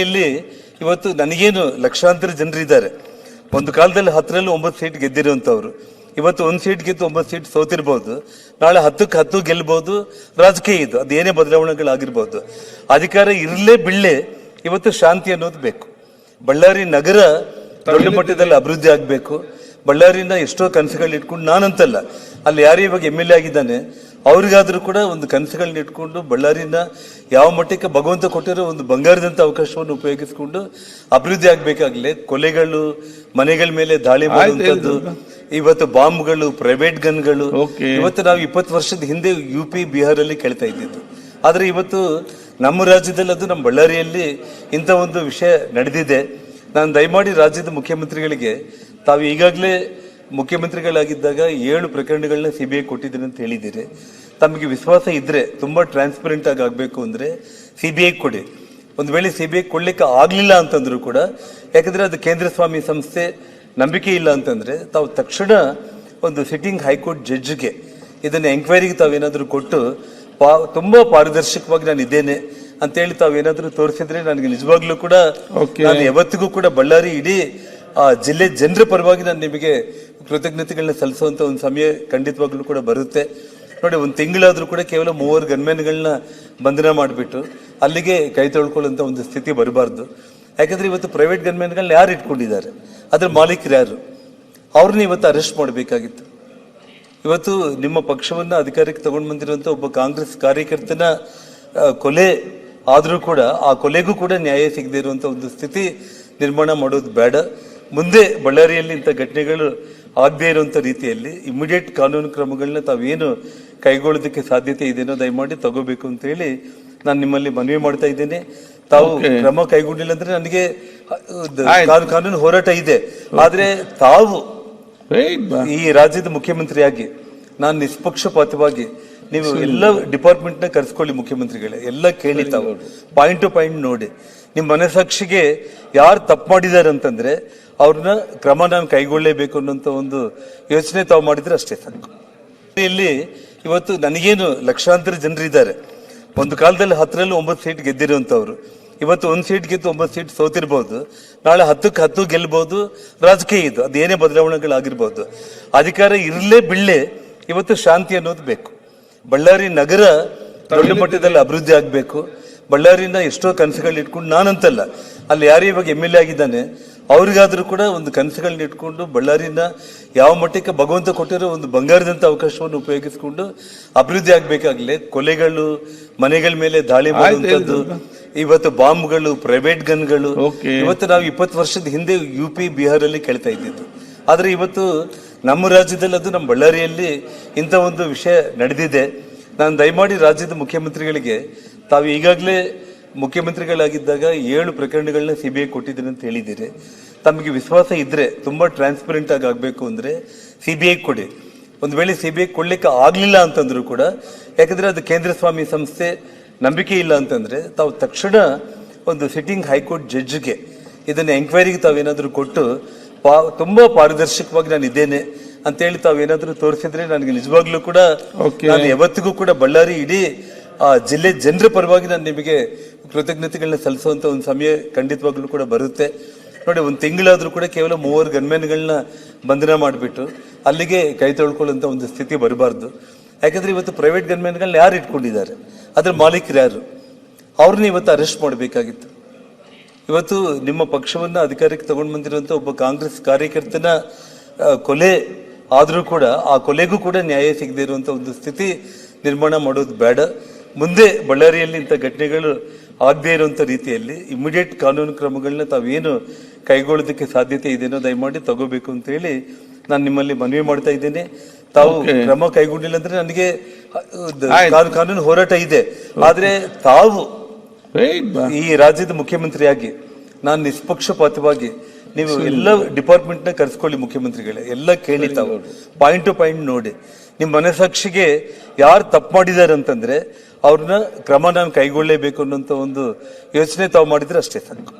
ಇಲ್ಲಿ ಇವತ್ತು ನನಗೇನು ಲಕ್ಷಾಂತರ ಜನರಿದ್ದಾರೆ ಒಂದು ಕಾಲದಲ್ಲಿ ಹತ್ತರಲ್ಲಿ ಒಂಬತ್ತು ಸೀಟ್ ಗೆದ್ದಿರುವಂಥವ್ರು. ಇವತ್ತು ಒಂದು ಸೀಟ್ ಗೆದ್ದು ಒಂಬತ್ತು ಸೀಟ್ ಸೋತಿರ್ಬೋದು. ನಾಳೆ ಹತ್ತಕ್ಕೆ ಹತ್ತು ಗೆಲ್ಬೋದು. ರಾಜಕೀಯ ಇದು. ಅದೇನೇ ಬದಲಾವಣೆಗಳಾಗಿರ್ಬೋದು. ಅಧಿಕಾರ ಇರಲೇ ಬಿಳ್ಳೆ ಇವತ್ತು ಶಾಂತಿ ಅನ್ನೋದು ಬೇಕು. ಬಳ್ಳಾರಿ ನಗರ ದೊಡ್ಡ ಮಟ್ಟದಲ್ಲಿ ಅಭಿವೃದ್ಧಿ ಆಗಬೇಕು. ಬಳ್ಳಾರಿಯಿಂದ ಎಷ್ಟೋ ಕನಸುಗಳು ಇಟ್ಕೊಂಡು ನಾನಂತಲ್ಲ. ಅಲ್ಲಿ ಯಾರು ಇವಾಗ ಎಂ ಎಲ್ ಎ ಆಗಿದ್ದಾನೆ ಅವ್ರಿಗಾದ್ರೂ ಕೂಡ ಒಂದು ಕನಸುಗಳನ್ನ ಇಟ್ಕೊಂಡು ಬಳ್ಳಾರಿನ ಯಾವ ಮಟ್ಟಕ್ಕೆ ಭಗವಂತ ಕೊಟ್ಟಿರೋ ಒಂದು ಬಂಗಾರದಂತ ಅವಕಾಶವನ್ನು ಉಪಯೋಗಿಸಿಕೊಂಡು ಅಭಿವೃದ್ಧಿ ಆಗ್ಬೇಕಾಗ್ಲಿ ಕೊಲೆಗಳು ಮನೆಗಳ ಮೇಲೆ ದಾಳಿ ಮಾಡುವಂಥದ್ದು ಇವತ್ತು ಬಾಂಬ್ಗಳು ಪ್ರೈವೇಟ್ ಗನ್ಗಳು ಇವತ್ತು ನಾವು ಇಪ್ಪತ್ತು ವರ್ಷದ ಹಿಂದೆ ಯು ಪಿ ಬಿಹಾರಲ್ಲಿ ಕೇಳ್ತಾ ಇದ್ದಿದ್ದು. ಆದ್ರೆ ಇವತ್ತು ನಮ್ಮ ರಾಜ್ಯದಲ್ಲಿ ಅದು ನಮ್ಮ ಬಳ್ಳಾರಿಯಲ್ಲಿ ಇಂಥ ಒಂದು ವಿಷಯ ನಡೆದಿದೆ. ನಾನು ದಯಮಾಡಿ ರಾಜ್ಯದ ಮುಖ್ಯಮಂತ್ರಿಗಳಿಗೆ ತಾವು ಈಗಾಗಲೇ ಮುಖ್ಯಮಂತ್ರಿಗಳಾಗಿದ್ದಾಗ ಏಳು ಪ್ರಕರಣಗಳನ್ನ ಸಿಬಿಐ ಕೊಟ್ಟಿದ್ದೀನಿ ಅಂತ ಹೇಳಿದ್ದೀರಿ. ತಮಗೆ ವಿಶ್ವಾಸ ಇದ್ರೆ ತುಂಬ ಟ್ರಾನ್ಸ್ಪರೆಂಟ್ ಆಗಿ ಆಗಬೇಕು ಅಂದರೆ ಸಿ ಬಿ ಐ ಕೊಡಿ ಒಂದು ವೇಳೆ ಸಿ ಬಿ ಐ ಕೊಡಲಿಕ್ಕೆ ಆಗಲಿಲ್ಲ ಅಂತಂದ್ರೂ ಕೂಡ ಯಾಕಂದರೆ ಅದು ಕೇಂದ್ರ ಸ್ವಾಮಿ ಸಂಸ್ಥೆ ನಂಬಿಕೆ ಇಲ್ಲ ಅಂತಂದರೆ ತಾವು ತಕ್ಷಣ ಒಂದು ಸಿಟ್ಟಿಂಗ್ ಹೈಕೋರ್ಟ್ ಜಡ್ಜ್ಗೆ ಇದನ್ನು ಎಂಕ್ವೈರಿಗೆ ತಾವೇನಾದರೂ ಕೊಟ್ಟು ಪಾ ತುಂಬಾ ಪಾರದರ್ಶಕವಾಗಿ ನಾನು ಇದ್ದೇನೆ ಅಂತೇಳಿ ತಾವೇನಾದರೂ ತೋರಿಸಿದ್ರೆ ನನಗೆ ನಿಜವಾಗ್ಲೂ ಕೂಡ. ನಾನು ಯಾವತ್ತಿಗೂ ಕೂಡ ಬಳ್ಳಾರಿ ಇಡೀ ಆ ಜಿಲ್ಲೆ ಜನರ ಪರವಾಗಿ ನಾನು ನಿಮಗೆ ಕೃತಜ್ಞತೆಗಳನ್ನ ಸಲ್ಲಿಸುವಂಥ ಒಂದು ಸಮಯ ಖಂಡಿತವಾಗ್ಲೂ ಕೂಡ ಬರುತ್ತೆ ನೋಡಿ, ಒಂದು ತಿಂಗಳಾದರೂ ಕೂಡ ಕೇವಲ ಮೂವರು ಗನ್ಮೆನ್ಗಳನ್ನ ಬಂಧನ ಮಾಡಿಬಿಟ್ಟು ಅಲ್ಲಿಗೆ ಕೈ ತೊಳ್ಕೊಳ್ಳುವಂತ ಒಂದು ಸ್ಥಿತಿ ಬರಬಾರ್ದು. ಯಾಕಂದ್ರೆ ಇವತ್ತು ಪ್ರೈವೇಟ್ ಗನ್ಮೆನ್ಗಳನ್ನ ಯಾರು ಇಟ್ಕೊಂಡಿದ್ದಾರೆ? ಅದ್ರ ಮಾಲೀಕರು ಯಾರು? ಅವ್ರನ್ನ ಇವತ್ತು ಅರೆಸ್ಟ್ ಮಾಡಬೇಕಾಗಿತ್ತು. ಇವತ್ತು ನಿಮ್ಮ ಪಕ್ಷವನ್ನ ಅಧಿಕಾರಕ್ಕೆ ತಗೊಂಡು ಬಂದಿರುವಂಥ ಒಬ್ಬ ಕಾಂಗ್ರೆಸ್ ಕಾರ್ಯಕರ್ತನ ಕೊಲೆ ಆದರೂ ಕೂಡ, ಆ ಕೊಲೆಗೂ ಕೂಡ ನ್ಯಾಯ ಸಿಗದೇ ಇರುವಂಥ ಒಂದು ಸ್ಥಿತಿ ನಿರ್ಮಾಣ ಮಾಡೋದು ಬೇಡ. ಮುಂದೆ ಬಳ್ಳಾರಿಯಲ್ಲಿ ಇಂಥ ಘಟನೆಗಳು ಆಗದೇ ಇರುವಂಥ ರೀತಿಯಲ್ಲಿ ಇಮಿಡಿಯೇಟ್ ಕಾನೂನು ಕ್ರಮಗಳನ್ನ ತಾವೇನು ಕೈಗೊಳ್ಳೋದಕ್ಕೆ ಸಾಧ್ಯತೆ ಇದೆಯೋ ದಯಮಾಡಿ ತಗೋಬೇಕು ಅಂತ ಹೇಳಿ ನಾನು ನಿಮ್ಮಲ್ಲಿ ಮನವಿ ಮಾಡ್ತಾ ಇದ್ದೇನೆ. ತಾವು ಕ್ರಮ ಕೈಗೊಂಡಿಲ್ಲ ಅಂದ್ರೆ ನನಗೆ ಕಾನೂನು- ಹೋರಾಟ ಇದೆ. ಆದ್ರೆ ತಾವು ಈ ರಾಜ್ಯದ ಮುಖ್ಯಮಂತ್ರಿಯಾಗಿ ನಾನು ನಿಷ್ಪಕ್ಷಪಾತವಾಗಿ ನೀವು ಎಲ್ಲ ಡಿಪಾರ್ಟ್ಮೆಂಟ್ನ ಕರ್ಸ್ಕೊಳ್ಳಿ ಮುಖ್ಯಮಂತ್ರಿಗಳೇ ಎಲ್ಲ ಕೇಳಿ ತಾವು. ಪಾಯಿಂಟ್ ಟು ಪಾಯಿಂಟ್ ನೋಡಿ. ನಿಮ್ಮ ಮನಸಾಕ್ಷಿಗೆ ಯಾರು ತಪ್ಪು ಮಾಡಿದ್ದಾರೆ ಅಂತಂದ್ರೆ ಅವ್ರನ್ನ ಕ್ರಮ ನಾನು ಕೈಗೊಳ್ಳಲೇಬೇಕು ಅನ್ನೋಂಥ ಒಂದು ಯೋಚನೆ ತಾವು ಮಾಡಿದ್ರೆ ಅಷ್ಟೇ ಸಾಕು. ಇಲ್ಲಿ ಇವತ್ತು ನನಗೇನು ಲಕ್ಷಾಂತರ ಜನರಿದ್ದಾರೆ. ಒಂದು ಕಾಲದಲ್ಲಿ ಹತ್ತರಲ್ಲಿ ಒಂಬತ್ತು ಸೀಟ್ ಗೆದ್ದಿರುವಂಥವ್ರು ಇವತ್ತು ಒಂದು ಸೀಟ್ ಗೆದ್ದು ಒಂಬತ್ತು ಸೀಟ್ ಸೋತಿರ್ಬೋದು. ನಾಳೆ ಹತ್ತಕ್ಕೆ ಹತ್ತು ಗೆಲ್ಬೋದು. ರಾಜಕೀಯ ಇದು. ಅದೇನೇ ಬದಲಾವಣೆಗಳಾಗಿರ್ಬೋದು. ಅಧಿಕಾರ ಇರಲೇ ಬಿಡಲೇ ಇವತ್ತು ಶಾಂತಿ ಅನ್ನೋದು ಬೇಕು. ಬಳ್ಳಾರಿ ನಗರ ದೊಡ್ಡ ಮಟ್ಟದಲ್ಲಿ ಅಭಿವೃದ್ಧಿ ಆಗಬೇಕು. ಬಳ್ಳಾರಿನ ಎಷ್ಟೋ ಕನಸುಗಳು ಇಟ್ಕೊಂಡು ನಾನಂತಲ್ಲ. ಅಲ್ಲಿ ಯಾರು ಇವಾಗ ಎಂ ಎಲ್ ಎ ಆಗಿದ್ದಾನೆ ಅವ್ರಿಗಾದ್ರೂ ಕೂಡ ಒಂದು ಕನಸುಗಳನ್ನ ಇಟ್ಕೊಂಡು ಬಳ್ಳಾರಿನ ಯಾವ ಮಟ್ಟಕ್ಕೆ ಭಗವಂತ ಕೊಟ್ಟಿರೋ ಒಂದು ಬಂಗಾರದಂಥ ಅವಕಾಶವನ್ನು ಉಪಯೋಗಿಸಿಕೊಂಡು ಅಭಿವೃದ್ಧಿ ಆಗ್ಬೇಕಾಗ್ಲಿ ಕೊಲೆಗಳು ಮನೆಗಳ ಮೇಲೆ ದಾಳಿ ಮಾಡುವಂಥದ್ದು ಇವತ್ತು ಬಾಂಬ್ಗಳು ಪ್ರೈವೇಟ್ ಗನ್ಗಳು ಇವತ್ತು ನಾವು ಇಪ್ಪತ್ತು ವರ್ಷದ ಹಿಂದೆ ಯು ಪಿ ಬಿಹಾರಲ್ಲಿ ಕೇಳ್ತಾ ಇದ್ದಿದ್ದು. ಆದರೆ ಇವತ್ತು ನಮ್ಮ ರಾಜ್ಯದಲ್ಲಿ ಅದು ನಮ್ಮ ಬಳ್ಳಾರಿಯಲ್ಲಿ ಇಂಥ ಒಂದು ವಿಷಯ ನಡೆದಿದೆ. ನಾನು ದಯಮಾಡಿ ರಾಜ್ಯದ ಮುಖ್ಯಮಂತ್ರಿಗಳಿಗೆ ತಾವು ಈಗಾಗಲೇ ಮುಖ್ಯಮಂತ್ರಿಗಳಾಗಿದ್ದಾಗ ಏಳು ಪ್ರಕರಣಗಳನ್ನ ಸಿ ಬಿ ಐ ಕೊಟ್ಟಿದ್ದೀನಿ ಅಂತ ಹೇಳಿದ್ದೀರಿ ತಮಗೆ ವಿಶ್ವಾಸ ಇದ್ರೆ ತುಂಬಾ ಟ್ರಾನ್ಸ್ಪರೆಂಟ್ ಆಗಿ ಆಗಬೇಕು ಅಂದ್ರೆ ಸಿ ಬಿ ಐ ಕೊಡಿ ಒಂದು ವೇಳೆ ಸಿ ಬಿ ಐ ಕೊಡ್ಲಿಕ್ಕೆ ಆಗ್ಲಿಲ್ಲ ಅಂತಂದ್ರೂ ಕೂಡ ಯಾಕಂದ್ರೆ ಅದು ಕೇಂದ್ರ ಸ್ವಾಮಿ ಸಂಸ್ಥೆ ನಂಬಿಕೆ ಇಲ್ಲ ಅಂತಂದ್ರೆ ತಾವು ತಕ್ಷಣ ಒಂದು ಸಿಟ್ಟಿಂಗ್ ಹೈಕೋರ್ಟ್ ಜಡ್ಜ್ಗೆ ಇದನ್ನ ಎಂಕ್ವೈರಿಗೆ ತಾವೇನಾದರೂ ಕೊಟ್ಟು ಪಾ ತುಂಬಾ ಪಾರದರ್ಶಕವಾಗಿ ನಾನು ಇದ್ದೇನೆ ಅಂತೇಳಿ ತಾವೇನಾದರೂ ತೋರಿಸಿದ್ರೆ ನನಗೆ ನಿಜವಾಗ್ಲೂ ಕೂಡ. ನಾನು ಯಾವತ್ತಿಗೂ ಕೂಡ ಬಳ್ಳಾರಿ ಇಡೀ ಆ ಜಿಲ್ಲೆ ಜನರ ಪರವಾಗಿ ನಾನು ನಿಮಗೆ ಕೃತಜ್ಞತೆಗಳನ್ನ ಸಲ್ಲಿಸುವಂತ ಒಂದು ಸಮಯ ಖಂಡಿತವಾಗ್ಲೂ ಕೂಡ ಬರುತ್ತೆ. ನೋಡಿ, ಒಂದು ತಿಂಗಳಾದ್ರೂ ಕೂಡ ಕೇವಲ ಮೂವರು ಗನ್ಮೆನ್ಗಳನ್ನ ಬಂಧನ ಮಾಡಿಬಿಟ್ಟು ಅಲ್ಲಿಗೆ ಕೈ ತೊಳ್ಕೊಳ್ಳುವಂತ ಒಂದು ಸ್ಥಿತಿ ಬರಬಾರ್ದು. ಯಾಕಂದ್ರೆ ಇವತ್ತು ಪ್ರೈವೇಟ್ ಗನ್ಮೆನ್ಗಳನ್ನ ಯಾರು ಇಟ್ಕೊಂಡಿದ್ದಾರೆ? ಅದ್ರ ಮಾಲೀಕರು ಯಾರು? ಅವ್ರನ್ನ ಇವತ್ತು ಅರೆಸ್ಟ್ ಮಾಡಬೇಕಾಗಿತ್ತು. ಇವತ್ತು ನಿಮ್ಮ ಪಕ್ಷವನ್ನ ಅಧಿಕಾರಕ್ಕೆ ತಗೊಂಡು ಬಂದಿರುವಂತ ಒಬ್ಬ ಕಾಂಗ್ರೆಸ್ ಕಾರ್ಯಕರ್ತನ ಕೊಲೆ ಆದರೂ ಕೂಡ ಆ ಕೊಲೆಗೂ ಕೂಡ ನ್ಯಾಯ ಸಿಗದೇ ಇರುವಂತ ಒಂದು ಸ್ಥಿತಿ ನಿರ್ಮಾಣ ಮಾಡೋದು ಬೇಡ. ಮುಂದೆ ಬಳ್ಳಾರಿಯಲ್ಲಿ ಇಂಥ ಘಟನೆಗಳು ಆಗದೇ ಇರುವಂತ ರೀತಿಯಲ್ಲಿ ಇಮಿಡಿಯೇಟ್ ಕಾನೂನು ಕ್ರಮಗಳನ್ನ ತಾವೇನು ಕೈಗೊಳ್ಳೋದಕ್ಕೆ ಸಾಧ್ಯತೆ ಇದೆಯೋ ದಯಮಾಡಿ ತಗೋಬೇಕು ಅಂತ ಹೇಳಿ ನಾನು ನಿಮ್ಮಲ್ಲಿ ಮನವಿ ಮಾಡ್ತಾ ಇದ್ದೇನೆ. ತಾವು ಕ್ರಮ ಕೈಗೊಂಡಿಲ್ಲ ಅಂದ್ರೆ ನನಗೆ ಕಾನೂನು ಹೋರಾಟ ಇದೆ. ಆದ್ರೆ ತಾವು ಈ ರಾಜ್ಯದ ಮುಖ್ಯಮಂತ್ರಿಯಾಗಿ ನಾನು ನಿಷ್ಪಕ್ಷಪಾತವಾಗಿ ನೀವು ಎಲ್ಲ ಡಿಪಾರ್ಟ್ಮೆಂಟ್ನ ಕರೆಸ್ಕೊಳ್ಳಿ ಮುಖ್ಯಮಂತ್ರಿಗಳೇ. ಎಲ್ಲ ಕೇಳಿ ತಾವು. ಪಾಯಿಂಟ್ ಟು ಪಾಯಿಂಟ್ ನೋಡಿ. ನಿಮ್ಮ ಮನಸಾಕ್ಷಿಗೆ ಯಾರು ತಪ್ಪು ಮಾಡಿದ್ದಾರೆ ಅಂತಂದ್ರೆ ಅವ್ರನ್ನ ಕ್ರಮ ನಾನು ಕೈಗೊಳ್ಳಲೇಬೇಕು ಅನ್ನೋಂಥ ಒಂದು ಯೋಚನೆ ತಾವು ಮಾಡಿದ್ರೆ ಅಷ್ಟೇ ಸಾಕು.